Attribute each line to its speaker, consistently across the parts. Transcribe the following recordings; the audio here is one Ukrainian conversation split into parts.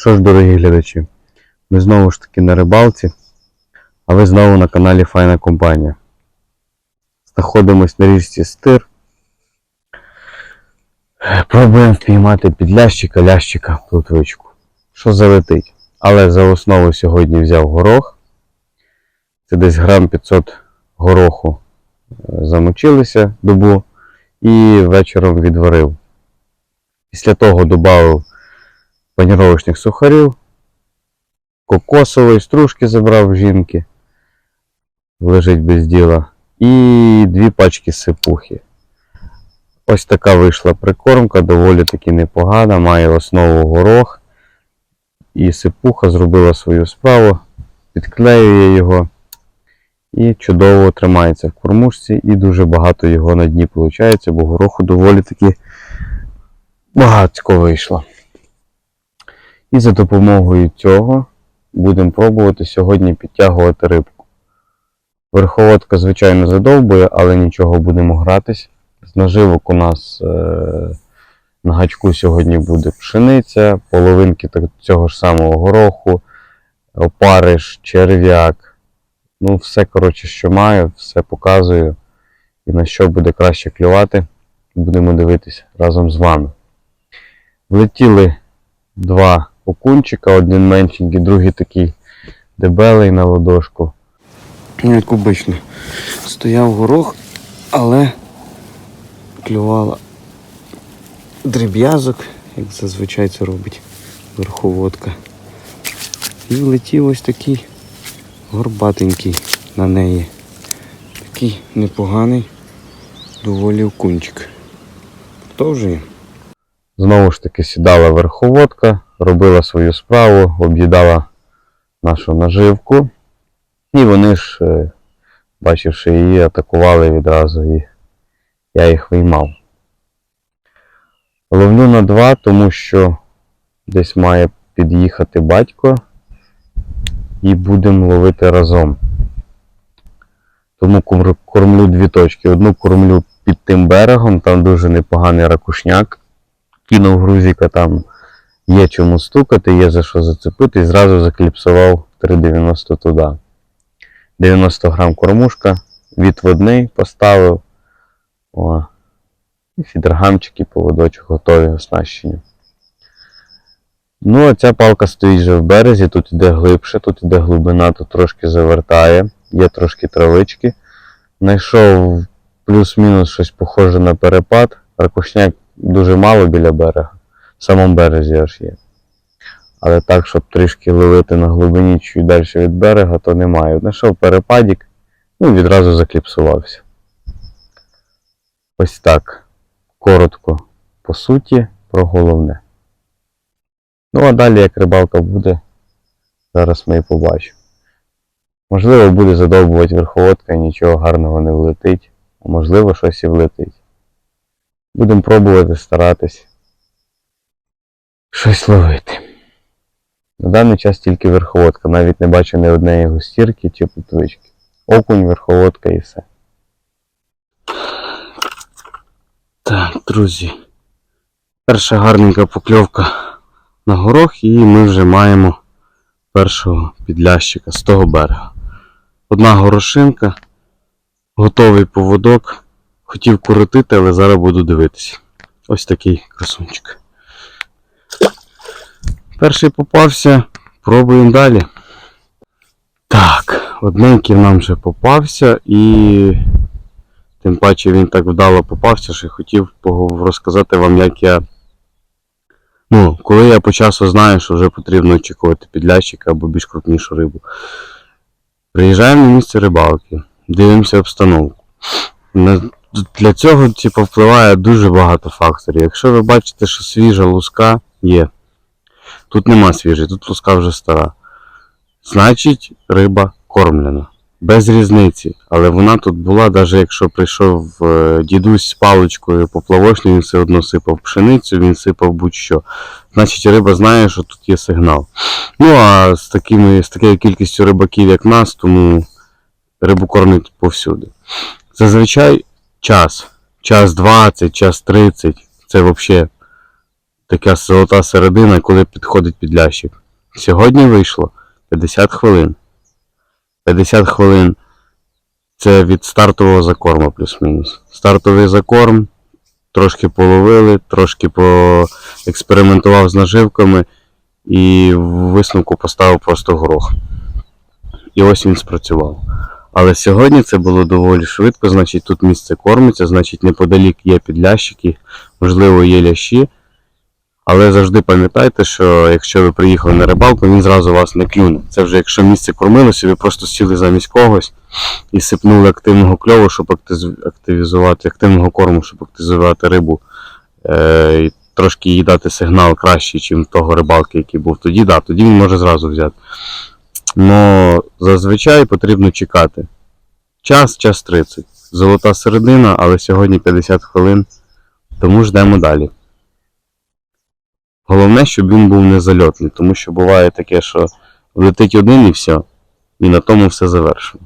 Speaker 1: Що ж, дорогі глядачі, ми знову ж таки на рибалці, а ви знову на каналі Файна Компанія. Знаходимось на річці Стир. Пробуємо впіймати підлящика, лящика, плотвичку. Що залетить? Але за основу сьогодні взяв горох. Це десь грам 500 гороху е, замочилися добу і вечором відварив. Після того додав паніровочних сухарів, кокосової стружки забрав жінки, лежить без діла, і дві пачки сипухи. Ось така вийшла прикормка, доволі таки непогана, має основу горох. І сипуха зробила свою справу, підклеює його і чудово тримається в кормушці, і дуже багато його на дні виходить, бо гороху доволі таки багатько вийшло. І за допомогою цього будемо пробувати сьогодні підтягувати рибку. Верховодка, звичайно, задовбує, але нічого будемо гратись. З наживок у нас е- на гачку сьогодні буде пшениця, половинки цього ж самого гороху, опариш, черв'як. Ну, все, коротше, що маю, все показую. І на що буде краще клювати, будемо дивитися разом з вами. Влетіли два окунчика, один меншенький, другий такий дебелий на ладошку. Як обично. Стояв горох, але клювала дріб'язок, як зазвичай це робить верховодка. І влетів ось такий горбатенький на неї. Такий непоганий, доволі окунчик. Продовжуємо. Знову ж таки сідала верховодка, робила свою справу, об'їдала нашу наживку. І вони ж, е, бачивши її, атакували відразу і я їх виймав. Ловлю на два, тому що десь має під'їхати батько і будемо ловити разом. Тому кормлю дві точки. Одну кормлю під тим берегом, там дуже непоганий ракушняк. Кинув грузика, там є чому стукати, є за що зацепити, і зразу закліпсував 3,90 туди. 90 грам кормушка, відводний поставив. О. І фідергамчики, поводочок готові оснащені. Ну, а ця палка стоїть вже в березі, тут іде глибше, тут іде глибина, тут трошки завертає, є трошки травички. Знайшов плюс-мінус щось похоже на перепад. Ракушняк дуже мало біля берега. Самому березі аж є. Але так, щоб трішки ловити на глибині чуть далі від берега, то немає. Знайшов перепадік, ну і відразу закліпсувався. Ось так. Коротко по суті про головне. Ну а далі, як рибалка буде, зараз ми і побачимо. Можливо, буде задовбувати верховодка і нічого гарного не влетить, а можливо, щось і влетить. Будемо пробувати старатись щось ловити. На даний час тільки верховодка, навіть не бачу ні однієї густірки чи плотвички. Окунь, верховодка і все. Так, друзі. Перша гарненька покльовка на горох, і ми вже маємо першого підлящика з того берега. Одна горошинка, готовий поводок. Хотів коротити, але зараз буду дивитися. Ось такий красунчик. Перший попався, пробуємо далі. Так, одненький нам вже попався і тим паче він так вдало попався, що хотів розказати вам, як я. Ну, коли я по часу знаю, що вже потрібно очікувати підлящика або більш крупнішу рибу. Приїжджаємо на місце рибалки, дивимося обстановку. Для цього типу, впливає дуже багато факторів. Якщо ви бачите, що свіжа луска є, тут нема свіжої, тут луска вже стара. Значить, риба кормлена. Без різниці. Але вона тут була, навіть якщо прийшов е, дідусь з паличкою поплавочний, він все одно сипав пшеницю, він сипав будь-що. Значить, риба знає, що тут є сигнал. Ну а з, такими, з такою кількістю рибаків, як нас, тому рибу кормять повсюди. Зазвичай час. Час 20, час 30. Це взагалі така золота середина, коли підходить підлящик. Сьогодні вийшло 50 хвилин. 50 хвилин це від стартового закорму плюс-мінус. Стартовий закорм, трошки половили, трошки поекспериментував з наживками і в висновку поставив просто горох. І ось він спрацював. Але сьогодні це було доволі швидко, значить тут місце кормиться, значить неподалік є підлящики, можливо, є лящі. Але завжди пам'ятайте, що якщо ви приїхали на рибалку, він зразу вас не клюне. Це вже якщо місце кормилося, ви просто сіли замість когось і сипнули активного кльову, щоб активізувати активного корму, щоб активізувати рибу. Е, і трошки їй дати сигнал кращий, ніж того рибалки, який був тоді, да, тоді він може зразу взяти. Но зазвичай потрібно чекати. Час, час 30. Золота середина, але сьогодні 50 хвилин, тому ждемо далі. Головне, щоб він був не зальотний, тому що буває таке, що летить один і все, і на тому все завершено.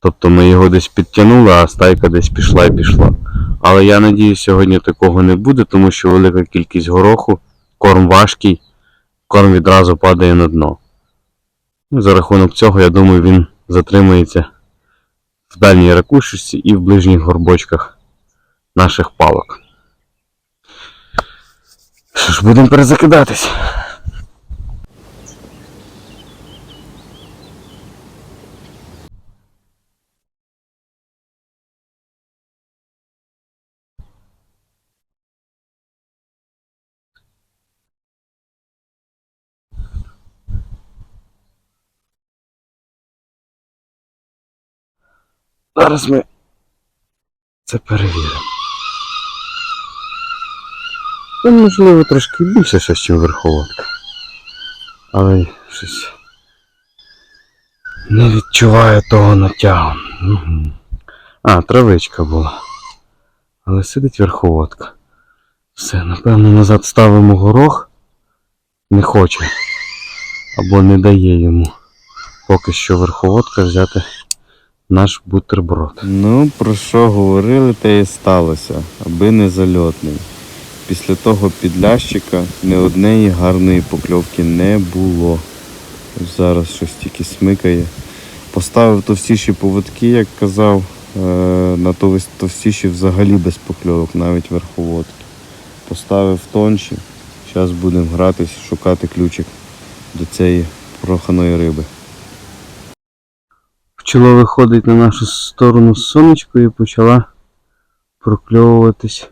Speaker 1: Тобто ми його десь підтягнули, а стайка десь пішла і пішла. Але я надію, сьогодні такого не буде, тому що велика кількість гороху, корм важкий, корм відразу падає на дно. Ну, За рахунок цього, я думаю, він затримається в дальній ракушечці і в ближніх горбочках наших палок. Що ж, будемо перезакидатись. Зараз ми це перевіримо. Ну, можливо, трошки більше щось, ніж верховодка. Але щось не відчуваю того натягу. А, травичка була. Але сидить верховодка. Все, напевно, назад ставимо горох. Не хоче. Або не дає йому поки що верховодка взяти наш бутерброд. Ну, про що говорили, те і сталося, аби не зальотний. Після того підлящика ні однієї гарної покльовки не було. Зараз щось тільки смикає. Поставив товстіші поводки, як казав, е, на товстіші взагалі без покльовок, навіть верховодки. Поставив тонші. Зараз будемо гратись, шукати ключик до цієї проханої риби. Почало виходить на нашу сторону сонечко і почала прокльовуватись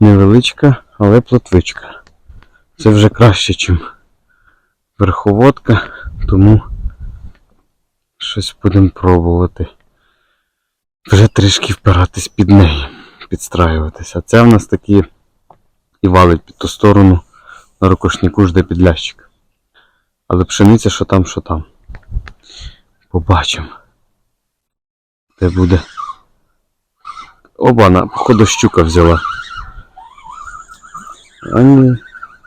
Speaker 1: невеличка, але плотвичка. Це вже краще, ніж верховодка, тому щось будемо пробувати. Вже трішки впиратись під неї, підстраюватися. А це в нас такі і валить під ту сторону на рукошнику жде підлящик. Але пшениця, що там, що там. Побачимо. Де буде. Оба, на, походу щука взяла. А ні,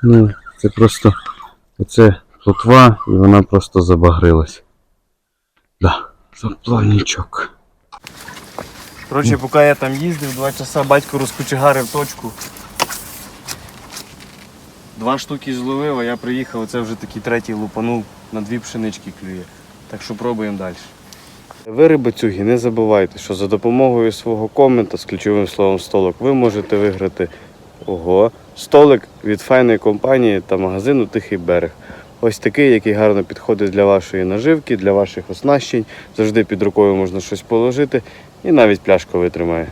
Speaker 1: ні, це просто оце плотва і вона просто забагрилась. Да, заплавничок.
Speaker 2: Коротше, поки я там їздив, два часа батько розкочегарив точку. Два штуки зловив, а я приїхав, це вже такий третій лупанув, на дві пшенички клює. Так що пробуємо далі.
Speaker 1: Ви, рибацюги, не забувайте, що за допомогою свого комента з ключовим словом столик ви можете виграти ого, столик від файної компанії та магазину Тихий берег. Ось такий, який гарно підходить для вашої наживки, для ваших оснащень. Завжди під рукою можна щось положити і навіть пляшку витримає.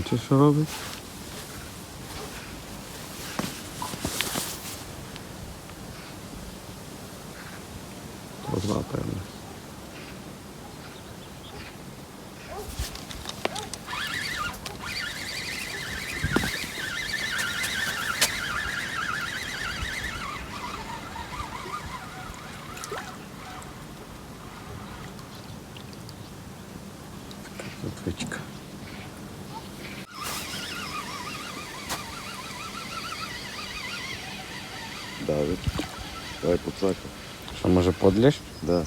Speaker 1: бачу, що робить. Два, певно.
Speaker 3: Отвечка. Давай поцака.
Speaker 2: Що може подліш?
Speaker 3: Да.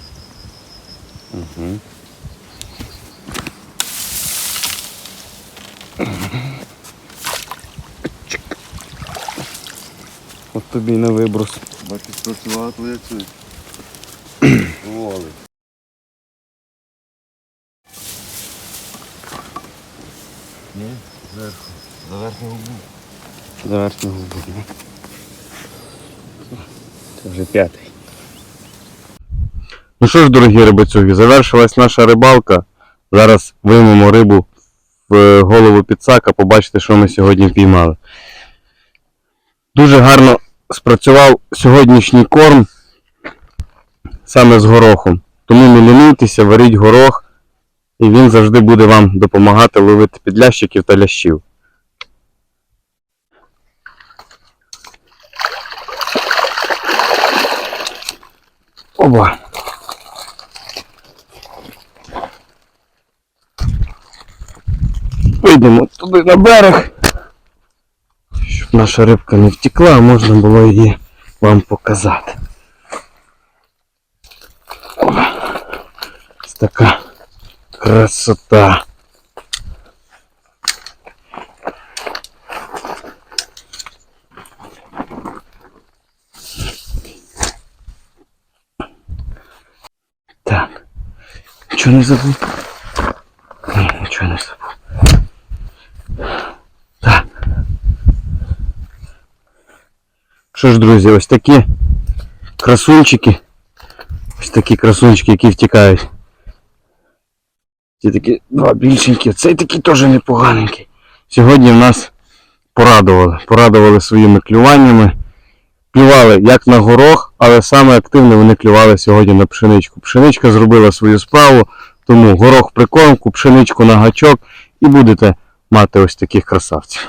Speaker 2: Угу. От тобі на виброс.
Speaker 3: Бачиш, спрацювала твоя цю. Воли. Ні, зверху. За верхню губу.
Speaker 2: За верхню губу. Це вже п'ятий.
Speaker 1: Ну що ж, дорогі рибацюги, завершилась наша рибалка. Зараз виймемо рибу в е, голову підсака, побачите, що ми сьогодні піймали. Дуже гарно спрацював сьогоднішній корм саме з горохом. Тому не лінуйтеся, варіть горох, і він завжди буде вам допомагати ловити підлящиків та лящів. Оба. Вийдемо туди на берег, щоб наша рибка не втекла, а можна було її вам показати. Ось така красота. Так. Нічого не забув? Ні, нічого не забув. Так. Що ж, друзі, ось такі красунчики. Ось такі красунчики, які втікають. Ці такі два більшенькі, цей такий теж непоганенький. Сьогодні в нас порадували. Порадували своїми клюваннями. Клювали як на горох, але саме активно вони клювали сьогодні на пшеничку. Пшеничка зробила свою справу, тому горох прикормку, пшеничку на гачок і будете мати ось таких красавців.